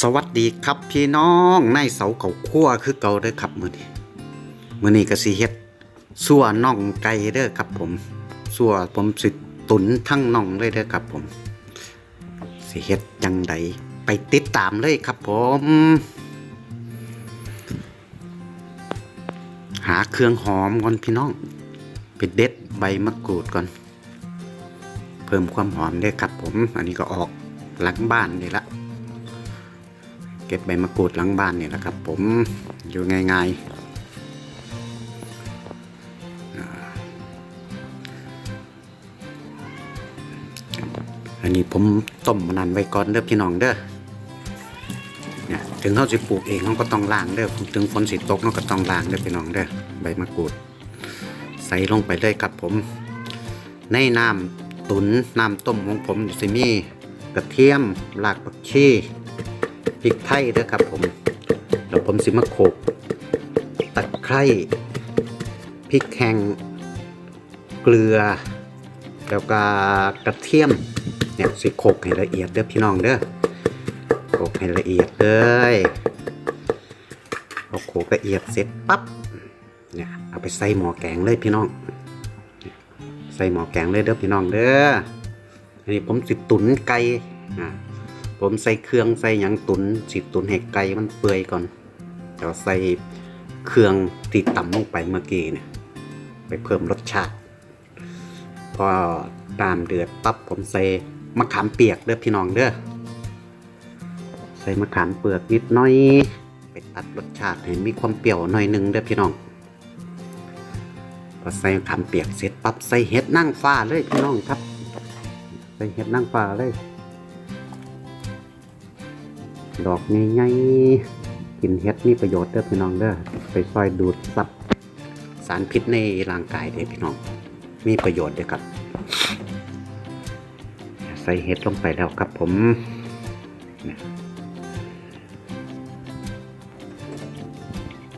สวัสดีครับพี่น้องในเสาเขาคั่วคือเก่าเด้อครับมือนี้มือนี้ก็สิเฮ็ดสั่วน่องไก่เด้อครับผมสั่วผมสิตุนทั้งน่องเลยเด้อครับผมสิเฮ็ดจังใดไปติดตามเลยครับผม หาเครื่องหอมก่อนพี่น้องไปเด็ดใบมะกรูดก่อน เพิ่มความหอมเด้อครับผม อันนี้ก็ออกหลังบ้านนี่ละ ก็บใบมะกรูดหลังบ้านนี่แหละครับ ผมอยู่ง่ายๆอันนี้ผมต้มมานานไว้ก่อนเด้อพี่น้องเด้อเนี่ยถึงเขาจะปลูกเองเขาก็ต้องล้างเด้อถึงฝนสิตกเขาก็ต้องล้างเด้อพี่น้องเด้อใบมะกรูด ใส่ลงไปเลยครับผม ในน้ำตุนน้ำต้มของผมจะมีกระเทียมรากผักชี พริกไทยด้วยครับผม แล้วผมสิมาโขกตะไคร้พริกแห้งเกลือ แล้วก็กระเทียมเนี่ยสิโขกให้ละเอียดเด้อพี่น้องเด้อโขกให้ละเอียดเลยพอโขกละเอียดเสร็จปั๊บเนี่ยเอาไปใส่หม้อแกงเลยพี่น้อง ใส่หม้อแกงเลยเด้อพี่น้องเด้ออันนี้ผมสิตุนไก่อ่า ผมใส่เครื่องใส่หยังตุนสิตุนให้ไก่มันเปื่อยก่อนแล้วใส่เครื่องที่ต่ำลงไปเมื่อกี้เนี่ยไปเพิ่มรสชาติ พอตามเดือดปั๊บผมใส่มะขามเปียกเด้อพี่น้องเด้อใส่มะขามเปลือกนิดน้อยไปตัดรสชาติให้มีความเปรี้ยวหน่อยหนึงเด้อพี่น้องพอใส่มะขามเปียกเสร็จปั๊บใส่เห็ดนั่งฟ้าเลยพี่น้องครับ ใส่เห็ดนั่งฟ้าเลย ดอกง่ายๆกินเฮ็ดมีประโยชน์เด้อพี่น้องเด้อไปซอยดูดซับสารพิษในร่างกายเด้อพี่น้อง มีประโยชน์เด้อครับ ใส่เห็ดลงไปแล้วครับผม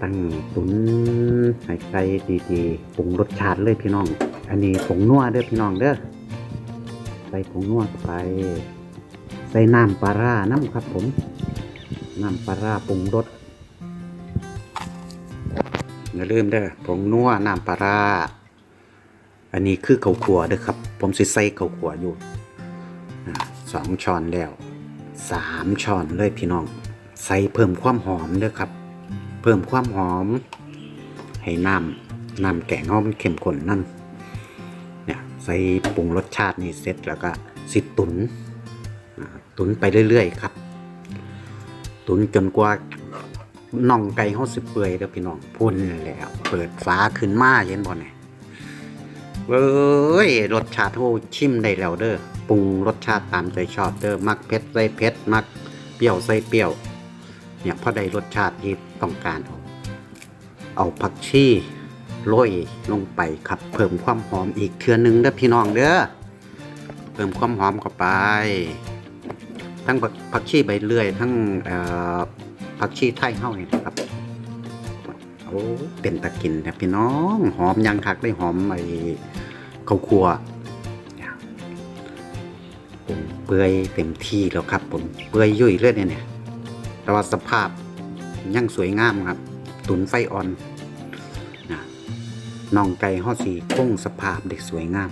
ตั้งตุนให้ใส่ดีๆปรุงรสชาติเลยพี่น้อง อันนี้ผงนัวเด้อพี่น้องเด้อใส่ผงนัวไป ใส่น้ำปลาร่าน้ำครับผม น้ำปลาร่าปรุงรสอย่าลืมเด้อผงนัวน้ำปลาร่าอันนี้คือข้าวขัวเด้อครับ ผมสิใส่ข้าวขัวอยู่สองช้อนแล้วสามช้อนเลยพี่น้อง ใส่เพิ่มความหอมเด้อครับ เพิ่มความหอม ให้น้ำน้ำแกงเขามันเข้มข้นนั่นเนี่ยใส่ปรุงรสชาตินี่เสร็จแล้วก็สิตุน ตุนไปเรื่อยๆครับ ตุนจนกว่าน่องไก่เขาสิเปื่อยแล้วพี่น้องพุ่นแล้ว เปิดฟ้าขึ้นมาเห็นบ่เนี่ยเว้ยรสชาติเขาชิมได้แล้วเด้อปรุงรสชาติตามใจชอบเด้อมักเผ็ดใส่เผ็ดมักเปรี้ยวใส่เปรี้ยว เนี่ยพอได้รสชาติที่ต้องการเอาเอาผักชีโรยลงไปครับ เพิ่มความหอมอีกเทือนึงเด้อพี่น้องเด้อเพิ่มความหอมเข้าไป ทั้งผักผักชีใบเลื่อย ทั้งผักชีไทยเฮ้านี่นะครับโอ้เป็นตะกินนะพี่น้องหอมยังคักได้หอมไอ้ข้าวคั่วเนี่ยผมเปื่อยเต็มที่แล้วครับ ผมเปื่อยยุ่ยเลยเนี่ยเนี่ยแต่ว่าสภาพยังสวยงามครับ ตุนไฟอ่อนนะน่องไก่ห่อสีคงสภาพเด็กสวยงาม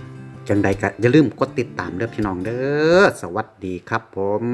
จังใดก็อย่าลืมกดติดตามเด้อพี่น้องเด้อสวัสดีครับผม